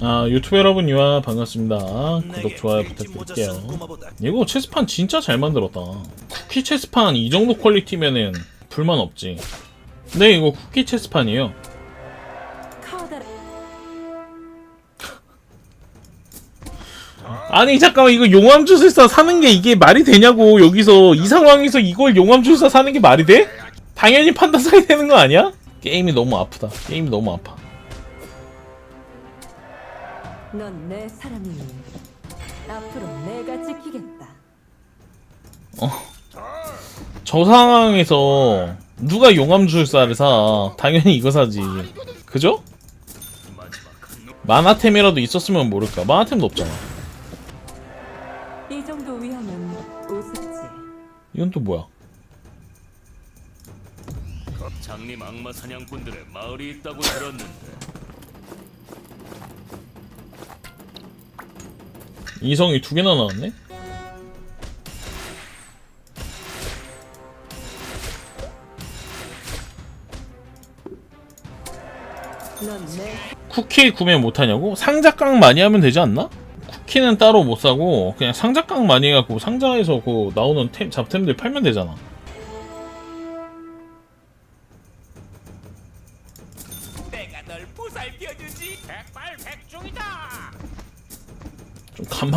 아 유튜브 여러분 유아 반갑습니다. 구독 좋아요 부탁드릴게요. 이거 체스판 진짜 잘 만들었다. 쿠키 체스판 이 정도 퀄리티면은 불만 없지. 네 이거 쿠키 체스판이에요. 아니 잠깐만 이거 용암주술사 사는 게 이게 말이 되냐고. 여기서 이 상황에서 이걸 용암주술사 사는 게 말이 돼? 당연히 판다 사야 되는 거 아니야? 게임이 너무 아프다. 게임이 너무 아파 넌 내 사람이니 앞으로 내가 지키겠다. 저 상황에서 누가 용암주술사를 사? 당연히 이거 사지. 그죠? 만화템이라도 있었으면 모를까. 만화템도 없잖아. 이 정도 위험은 우습지. 이건 또 뭐야? 장님 악마 사냥꾼들의 마을이 있다고 들었는데 이성이 두 개나 나왔네? 쿠키 구매 못하냐고? 상자깡 많이 하면 되지 않나? 쿠키는 따로 못 사고 그냥 상자깡 많이 해갖고 상자에서 그 나오는 템, 잡템들 팔면 되잖아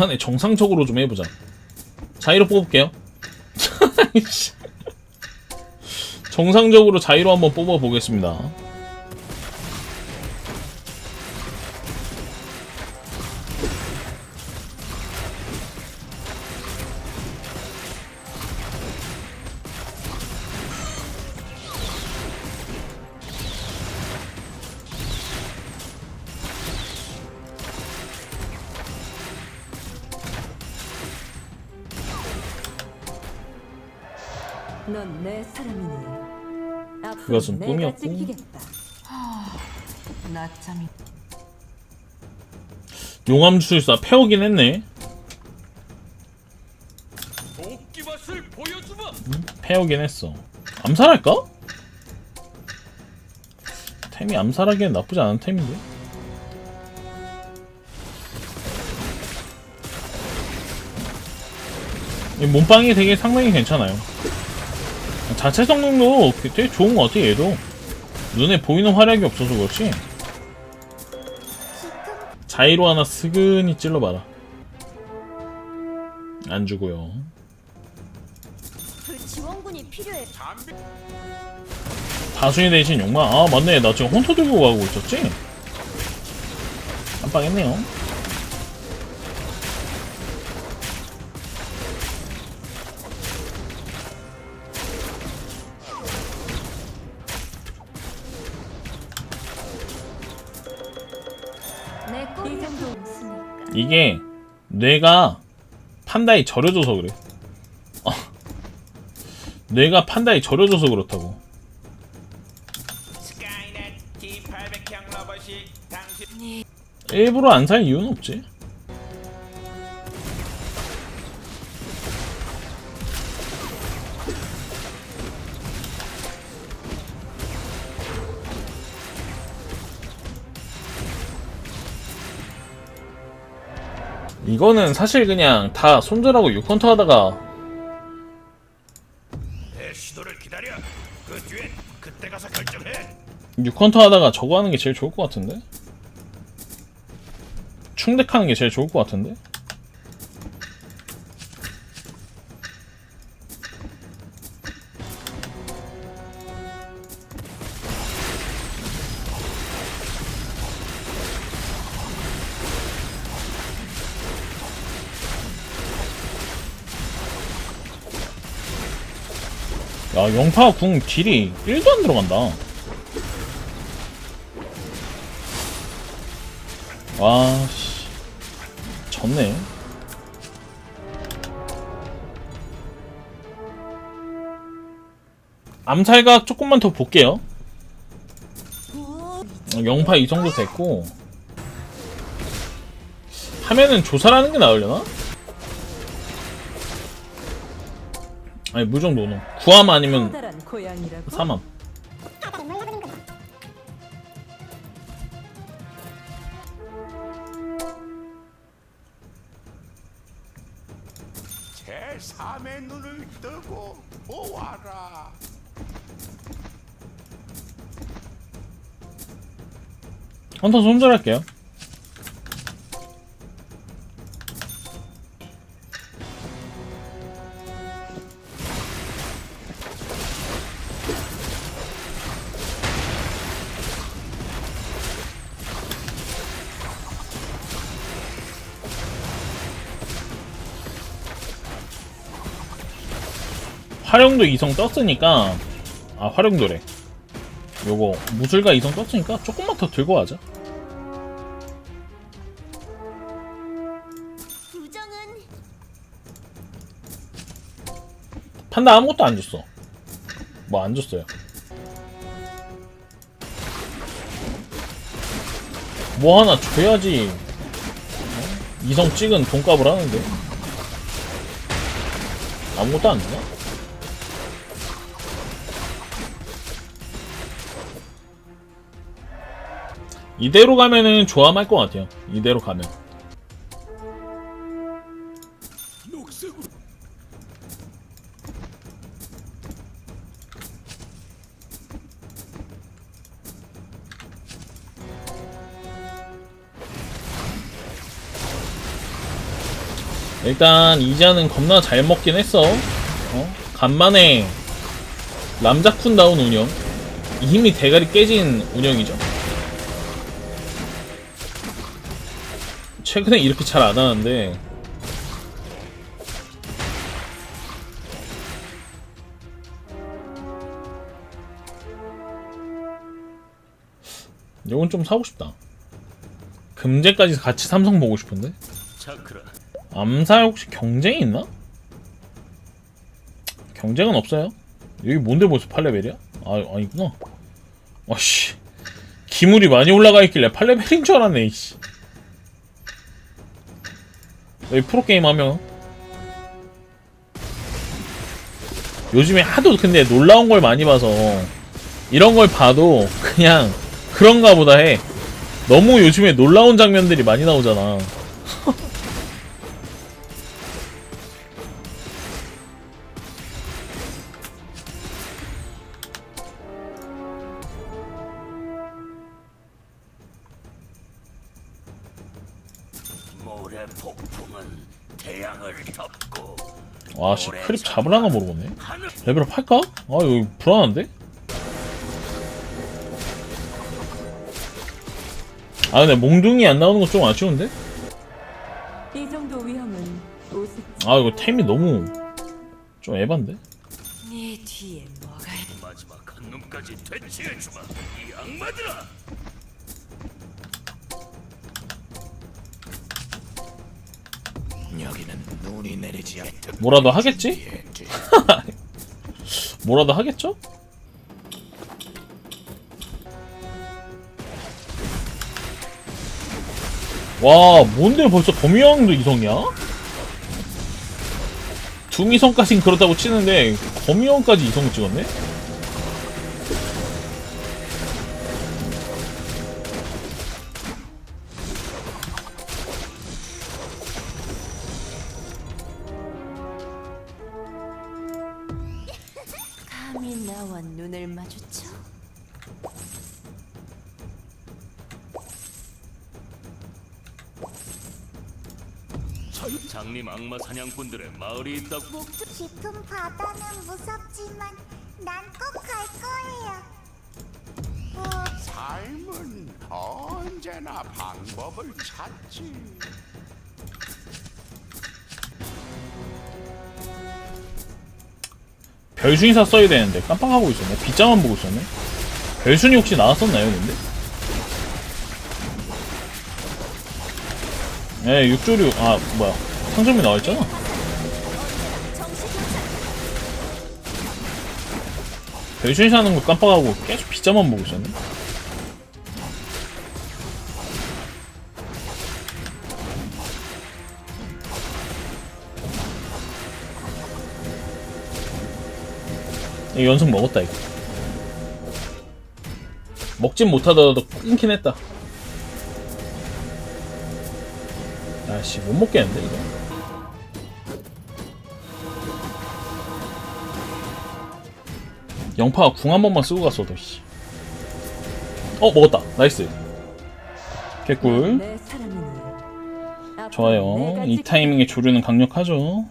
좀 간만에 정상적으로 좀 해보자. 자이로 뽑을게요. 씨. 정상적으로 자이로 한번 뽑아보겠습니다 넌 내 사람이니. 앞으로 그것은 내가 꿈이었고. 지키겠다. 낮잠이 용암주술사 패오긴 했네. 도끼밭을 보여주마! 패오긴 했어. 암살할까? 템이 암살하기엔 나쁘지 않은 템인데? 이 몸빵이 되게 상당히 괜찮아요 자체 성능도 되게 좋은 것 같아 얘도. 눈에 보이는 활약이 없어서 그렇지. 자이로 하나 스근히 찔러봐라. 안 주고요. 그. 다수의 대신 욕망. 아 맞네. 나 지금 혼토 들고 가고 있었지? 깜빡했네요 이게 뇌가 판다에 절여져서 그래. 어. 뇌가 판다에 절여져서 그렇다고. 스카이넷 T800형 로봇이 당신 일부러 안 살 이유는 없지 이거는 사실 그냥 다 손절하고 6컨터 하다가. 그 뒤엔 그때 가서 결정해. 6컨터 하다가 저거 하는 게 제일 좋을 것 같은데? 충덱하는 게 제일 좋을 것 같은데? 영파 궁 딜이 1도 안 들어간다. 와, 씨. 졌네. 암살각 조금만 더 볼게요. 어, 영파 이 정도 됐고. 하면은 조사라는 게 나으려나? 아니, 무정 노노. 구함 아니면 삼함. 제3의 눈을 뜨고 보아라. 한턴 손절할게요. 활용도 이성 떴으니까 아 활용도래 요거 무술가 이성 떴으니까 조금만 더 들고 가자 판다 아무것도 안 줬어. 뭐 안 줬어요. 뭐 하나 줘야지. 어? 이성 찍은 돈값을 하는데. 아무것도 안 주나? 이대로 가면은 조함할 것 같아요. 이대로 가면. 일단 이자는 겁나 잘 먹긴 했어. 어? 간만에 남자쿤다운 운영. 이미 대가리 깨진 운영이죠. 최근에 이렇게 잘 안 하는데 이건 좀 사고 싶다. 금제까지 같이 삼성 보고 싶은데. 암살 혹시 경쟁이 있나? 경쟁은 없어요. 여기 뭔데 벌써 8레벨이야? 아, 아니구나. 아씨. 기물이 많이 올라가 있길래 8레벨인 줄 알았네, 이씨. 여기 프로게임 하면. 요즘에 하도 근데 놀라운 걸 많이 봐서 이런 걸 봐도 그냥 그런가 보다 해. 너무 요즘에 놀라운 장면들이 많이 나오잖아. 와씨 크립 잡으려나 모르겠네 레벨업 할까? 아 이거 불안한데? 아 근데 몽둥이 안 나오는 거좀 아쉬운데? 이 정도 위험은 우습지. 아 이거 템이 너무 좀 에반데? 네 뒤에 뭐가 있... 마지막 한 놈까지 되치해주마 이 악마들아 뭐라도 하겠지? 뭐라도 하겠죠? 와 뭔데 벌써 거미왕도 이성이야? 둥이성까진 그렇다고 치는데 거미왕까지 이성 찍었네? 장님 악마 사냥꾼들의 마을이 있다고 목줄 깊은 바다는 무섭지만 난 꼭 갈 거예요. 삶은 언제나 방법을 찾지. 별순이사 써야 되는데 깜빡하고 있었네 빗자만 보고 있었네 별순이 혹시 나왔었나요 근데? 예 육조류 아 뭐야 상점이 나와있잖아. 별순이 사는 거 깜빡하고 계속 빗자만 보고 있었네 이 연속 먹었다 이거 먹진 못하더라도 끊긴 했다. 아씨 못 먹겠는데 이거? 영파 궁한 번만 쓰고 갔어도 씨. 어 먹었다. 나이스. 개꿀. 좋아요. 이 타이밍에 조류는 강력하죠.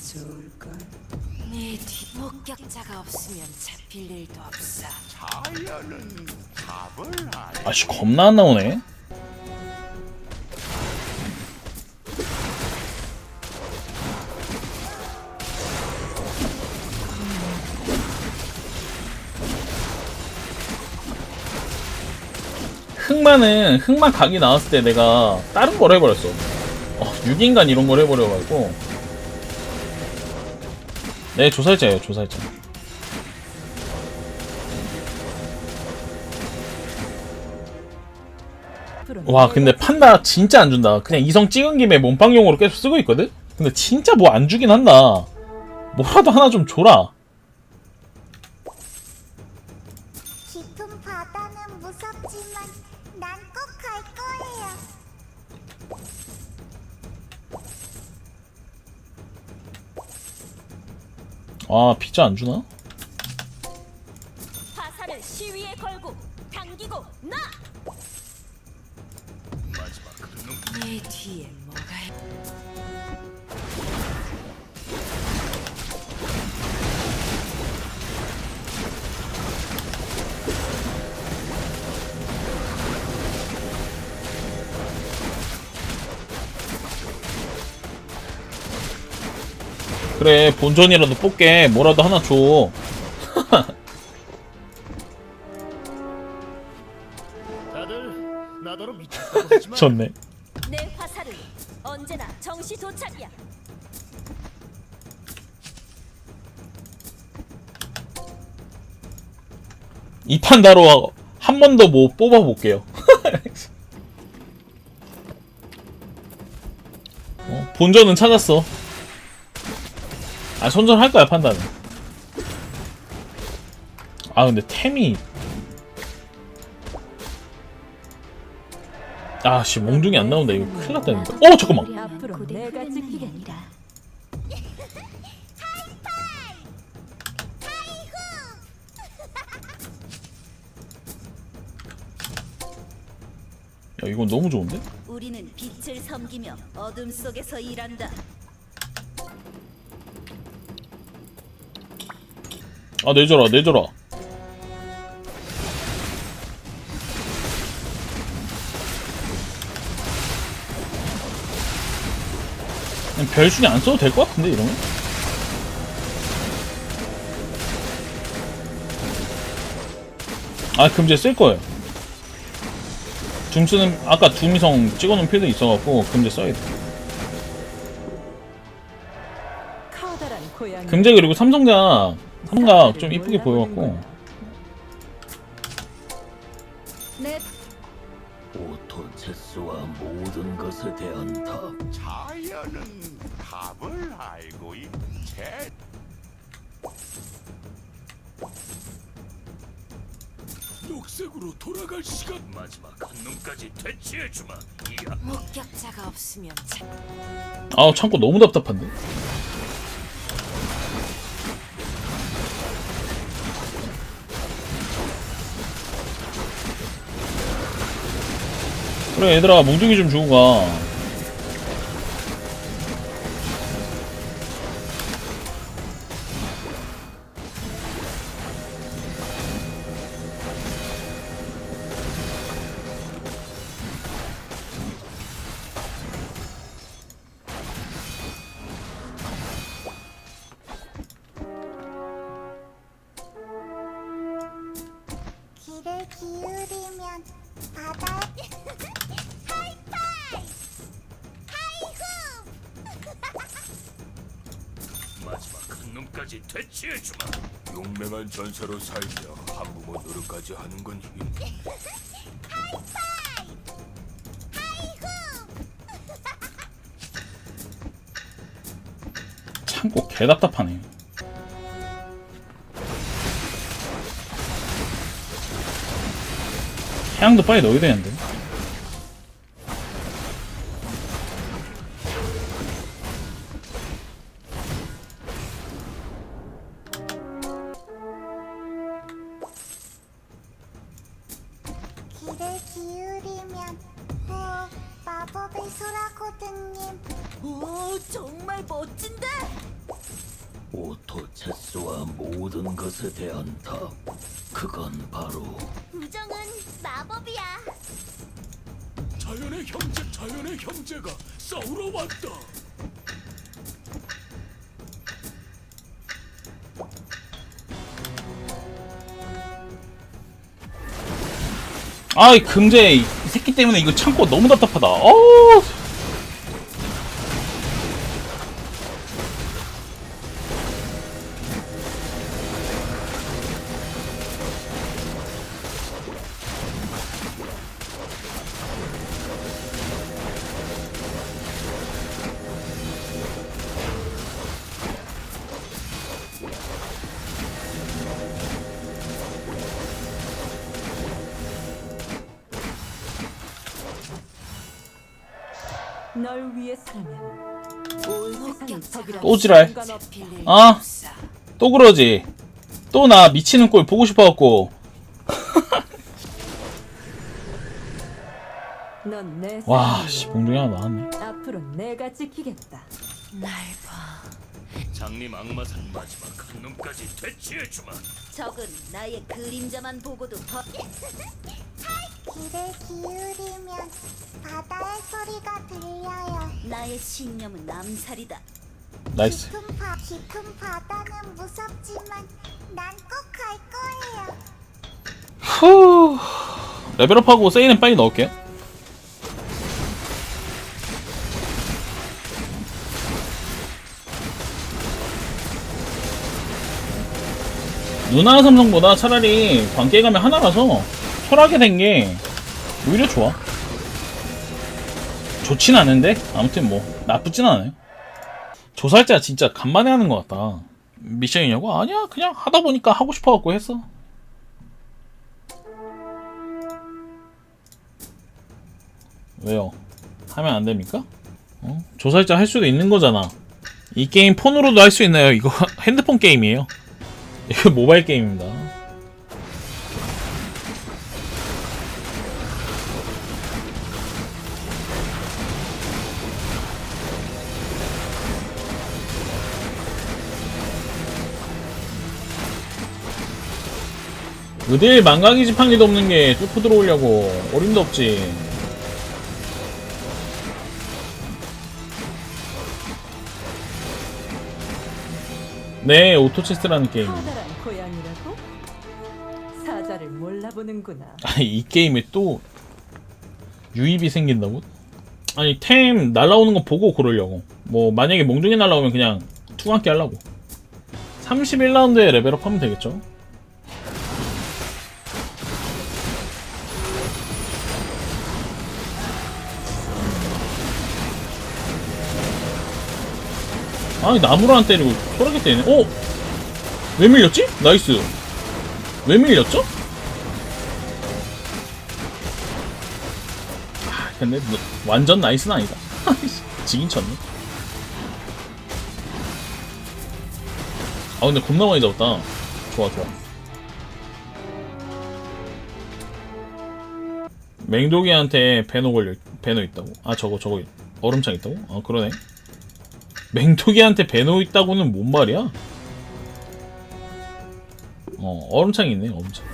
좋을걸. 네뒤 목격자가 없으면 잡힐 일도 없어. 자연은 답을 알. 아씨 겁나 안 나오네 흑마는 흑마 각이 나왔을 때 내가 다른 걸 해버렸어 어, 6인간 이런 걸 해버려가지고 네 조살자예요 조살자. 와 근데 판다 진짜 안 준다. 그냥 이성 찍은 김에 몸빵용으로 계속 쓰고 있거든? 근데 진짜 뭐 안 주긴 한다. 뭐라도 하나 좀 줘라 아 피자 안 주나? 화살을 시위에 걸고 당기고 나. 네 뒤에 뭐가 있... 그래 본전이라도 뽑게. 뭐라도 하나 줘. 다들 나더러 미쳤다고 하지만 좋네. 내 화살은 언제나 정시 도착이야. 이 판다로 한 번 더 뭐 뽑아볼게요. 어, 본전은 찾았어 아 손절할 거야 판다는 아 근데 템이 아씨 몽둥이 안 나온다 이거 큰일 났다니까 어 잠깐만 앞으로 내가 지키겠다. 야 이건 너무 좋은데? 우리는 빛을 섬기며 어둠 속에서 일한다. 아 내줘라 내줘라 별순위 안 써도 될 것 같은데 이러면? 아 금제 쓸 거예요 둠 쓰는 아까 둠이성 찍어놓은 필드 있어갖고 금제 써야 돼. 금제 그리고 삼성자 삼각 좀 이쁘게 보여갖고 내 오토체스와 모든 것에 대한 답 자연은 답을 알고 있제. 녹색으로 돌아갈 시간. 마지막 한 눈까지 퇴치해주마. 이야. 목격자가 없으면 잡... 아우 창고 너무 답답한데 그래 얘들아 몽둥이 좀 주고 가 치해주마. 용맹한 전사로 살며 한부모 노릇까지 하는 건 힘. 창고 개 답답하네. 태양도 빨리 넣어야 되는데. 아이 금제 이 새끼 때문에 이거 참고 너무 답답하다. 어. 널 위해서라면 온또 지랄. 아, 또 그러지. 또 나 미치는 꼴 보고 싶어갖고. 넌내 와, 씨, 봉둥이 하나 나왔네. 앞으로 내가 지키겠다. 장님 악마산 마지막 한 놈까지 되치해주마. 적은 나의 그림자만 보고도 더 귀를 기울이면 바다의 소리가 들려요 나의 신념은 암살이다. 나이스. 깊은, 바, 깊은 바다는 무섭지만 난 꼭 갈 거예요 후. 레벨업하고 세이는 빨리 넣을게. 누나 삼성보다 차라리 관계 감이 하나라서 혈하게 된 게 오히려 좋아. 좋진 않은데 아무튼 뭐 나쁘진 않아요. 조살자 진짜 간만에 하는 것 같다. 미션이냐고? 아니야 그냥 하다 보니까 하고 싶어 갖고 했어. 왜요? 하면 안 됩니까? 어? 조살자 할 수도 있는 거잖아. 이 게임 폰으로도 할 수 있나요? 이거 핸드폰 게임이에요. 이거 모바일 게임입니다. 어딜 망가기 지팡이도 없는 게 뚫고 들어오려고 어림도 없지. 네, 오토체스라는 게임. 커다란 고양이라고? 사자를 몰라보는구나. 아니 이 게임에 또 유입이 생긴다고? 아니 템 날라오는 거 보고 고르려고 뭐 만약에 몽둥이 날라오면 그냥 투감기 하려고 31라운드에 레벨업 하면 되겠죠 아니 나무를 안 때리고 소라게 때리네 어? 왜 밀렸지? 나이스 왜 밀렸죠? 근데 뭐, 완전 나이스는 아니다. 지긴 쳤네. 아 근데 겁나 많이 잡았다. 좋아 좋아. 맹독이한테 배노 걸려 배노 있다고. 아 저거 저거 얼음창 있다고? 아 그러네. 맹독이한테 배노 있다고는 뭔 말이야? 어 얼음창이 있네 얼음창.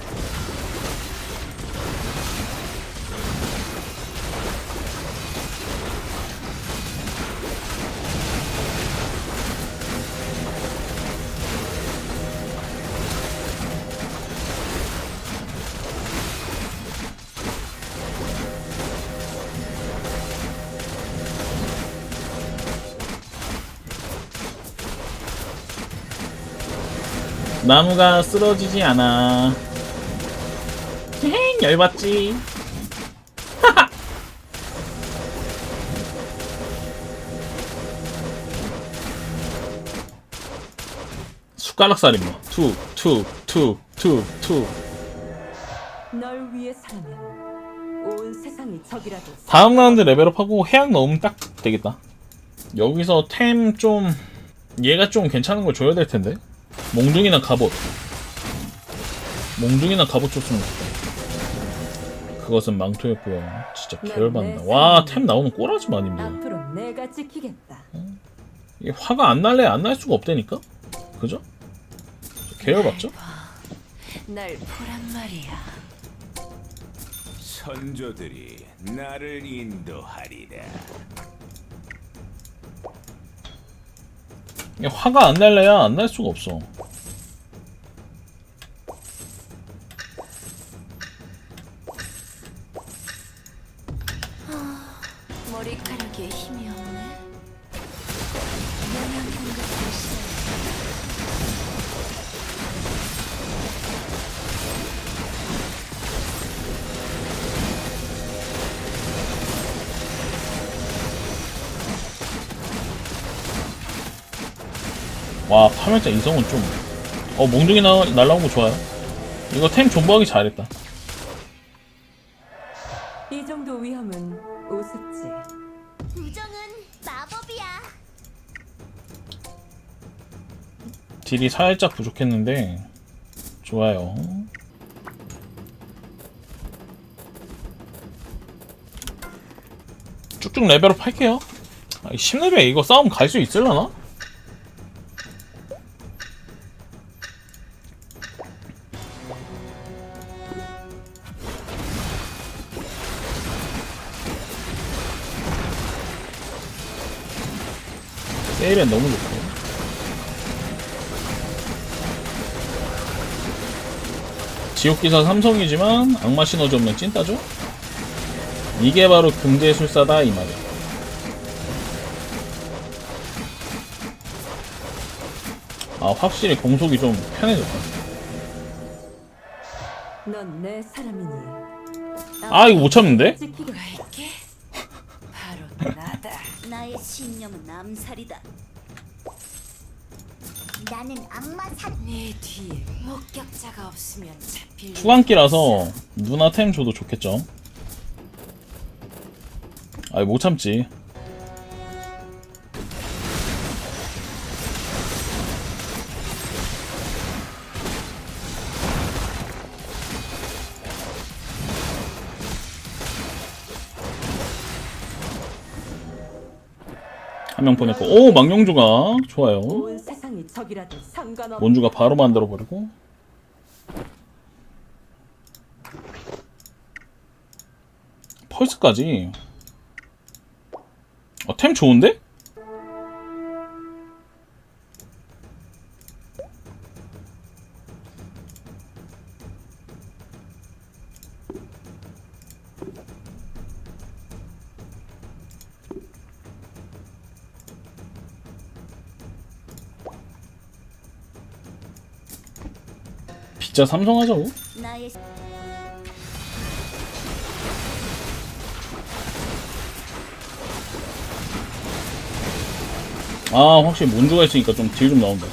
나무가 쓰러지지 않아. 헤행 열받지. 하하. 숟가락 살인마. 투, 투, 투, 투, 투. 널 위해서라면 세상이 적이라도 다음 라운드 레벨업하고 해약 넣으면 딱 되겠다. 여기서 템 좀 얘가 좀 괜찮은 걸 줘야 될 텐데. 몽둥이나 갑옷. 몽둥이나 갑옷 줬으면 좋겠다. 그것은 망토였고요. 진짜 계열받는다. 와 템 나오는 꼬라지 마님들. 앞으로 내가 지키겠다. 이게 화가 안 날래 안 날 수가 없다니까. 그죠? 계열받죠? 날 보란 말이야. 선조들이 나를 인도하리라. 화가 안 날래야 안 날 수가 없어. 파멸자 이성은 좀. 어 몽둥이 나 날라온 거 좋아요. 이거 템 존버하기 잘했다. 이 정도 위험은 우습지. 부정은 마법이야. 딜이 살짝 부족했는데 좋아요. 쭉쭉 레벨업 할게요. 아, 10레벨 이거 싸움 갈 수 있을라나? 세일은 너무 좋고 지옥기사 삼성이지만 악마 시너지 없는 찐따죠? 이게 바로 금제술사다 이 말이야 아 확실히 공속이 좀 편해졌다 넌내 사람이니. 아 이거 못 참는데? 갈게. 나의 신념은 암살이다. 나는 악마 사. 네 뒤에 목격자가 없으면 잡힐. 일 후광기라서 누나 템 줘도 좋겠죠 아이 못 참지 한명 보냈고 오 망령주가 좋아요. 몬주가 바로 만들어 버리고 펄스까지 어, 템 좋은데? 진짜 삼성 하자고? 아 확실히 몬주가 있으니까 좀 딜 좀 나온다.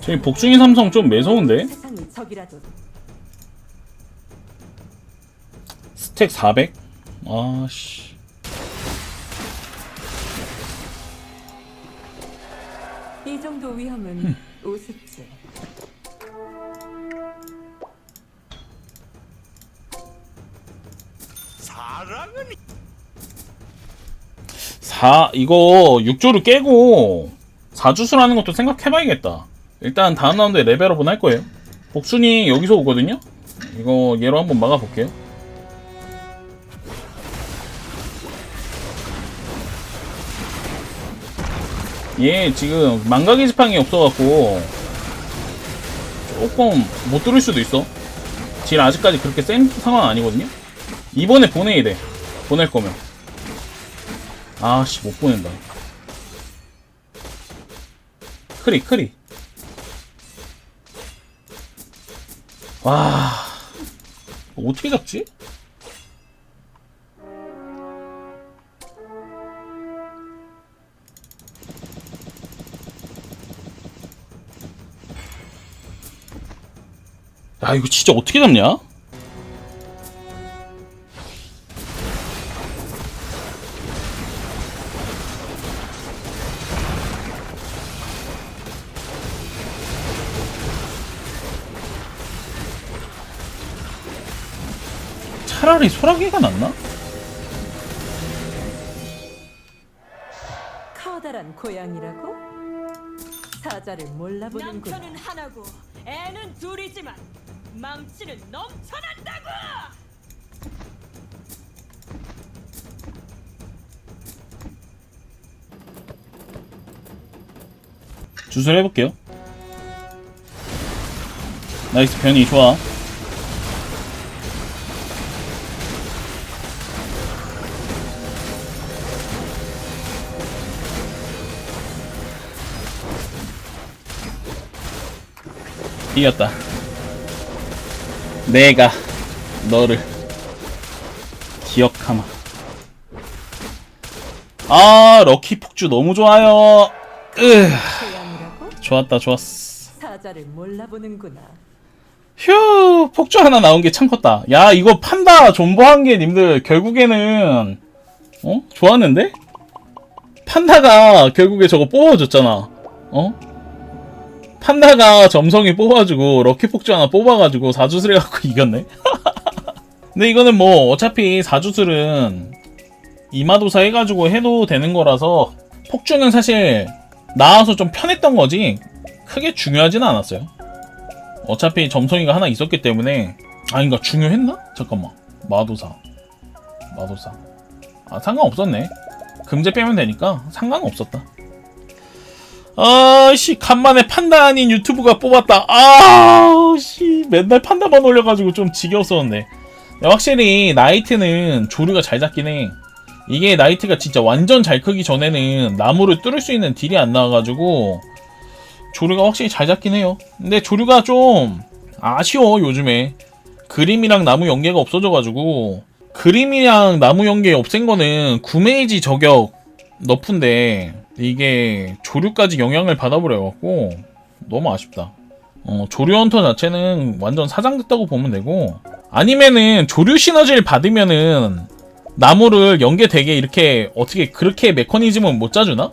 저기 복중이 삼성 좀 매서운데? 스택 400? 아씨. 이 정도 위험은 우습지. 사랑은 사 이거 6조를 깨고 4주술 하는 것도 생각해봐야겠다. 일단 다음 라운드에 레벨업은 할 거예요. 복순이 여기서 오거든요? 이거 얘로 한번 막아볼게요 얘 지금 망가기 지팡이 없어갖고 조금 못 뚫을 수도 있어. 딜 아직까지 그렇게 센 상황 아니거든요? 이번에 보내야 돼. 보낼 거면. 아씨 못 보낸다. 크리 크리. 와 어떻게 잡지? 야 이거 진짜 어떻게 잡냐? 차라리 소라게가 낫나? 커다란 고양이라고? 사자를 몰라보는구나. 남편은 하나고 애는 둘이지만 망치는 넘쳐난다고. 주술 해볼게요. 나이스 변이 좋아. 이겼다. 내가 너를 기억하마. 아 럭키 폭주 너무 좋아요. 으. 좋았다 좋았어 사자를 몰라보는구나. 휴 폭주 하나 나온 게 참 컸다 야 이거 판다 존버한 게 님들 결국에는 어 좋았는데 판다가 결국에 저거 뽑아줬잖아 어 판다가 점성이 뽑아주고 럭키 폭주 하나 뽑아가지고 사주술 해갖고 이겼네. 근데 이거는 뭐 어차피 사주술은 이마도사 해가지고 해도 되는 거라서 폭주는 사실 나와서 좀 편했던 거지 크게 중요하진 않았어요. 어차피 점성이가 하나 있었기 때문에. 아닌가 중요했나? 잠깐만. 마도사. 마도사. 아 상관없었네. 금제 빼면 되니까 상관없었다 아씨 간만에 판다 아닌 유튜브가 뽑았다. 아씨 맨날 판다만 올려가지고 좀 지겨웠었는데. 야, 확실히 나이트는 조류가 잘 잡긴 해. 이게 나이트가 진짜 완전 잘 크기 전에는 나무를 뚫을 수 있는 딜이 안 나와가지고 조류가 확실히 잘 잡긴 해요. 근데 조류가 좀 아쉬워 요즘에. 그림이랑 나무 연계가 없어져가지고. 그림이랑 나무 연계 없앤 거는 구메이지 저격 너프인데 이게 조류까지 영향을 받아버려갖고 너무 아쉽다. 어, 조류 헌터 자체는 완전 사장됐다고 보면 되고 아니면은 조류 시너지를 받으면은 나무를 연계되게 이렇게 어떻게 그렇게 메커니즘은 못 짜주나?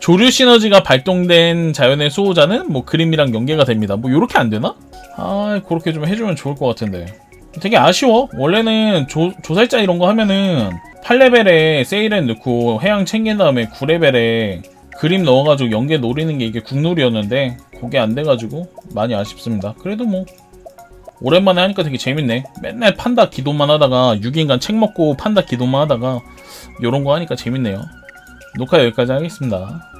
조류 시너지가 발동된 자연의 수호자는 뭐 그림이랑 연계가 됩니다. 뭐 요렇게 안 되나? 아, 그렇게 좀 해주면 좋을 것 같은데. 되게 아쉬워. 원래는 조, 조살자 이런 거 하면은 8레벨에 세일엔 넣고 해양 챙긴 다음에 9레벨에 그림 넣어가지고 연계 노리는 게 이게 국룰이었는데 그게 안 돼가지고 많이 아쉽습니다. 그래도 뭐 오랜만에 하니까 되게 재밌네. 맨날 판다 기도만 하다가 6인간 책 먹고 판다 기도만 하다가 요런 거 하니까 재밌네요. 녹화 여기까지 하겠습니다.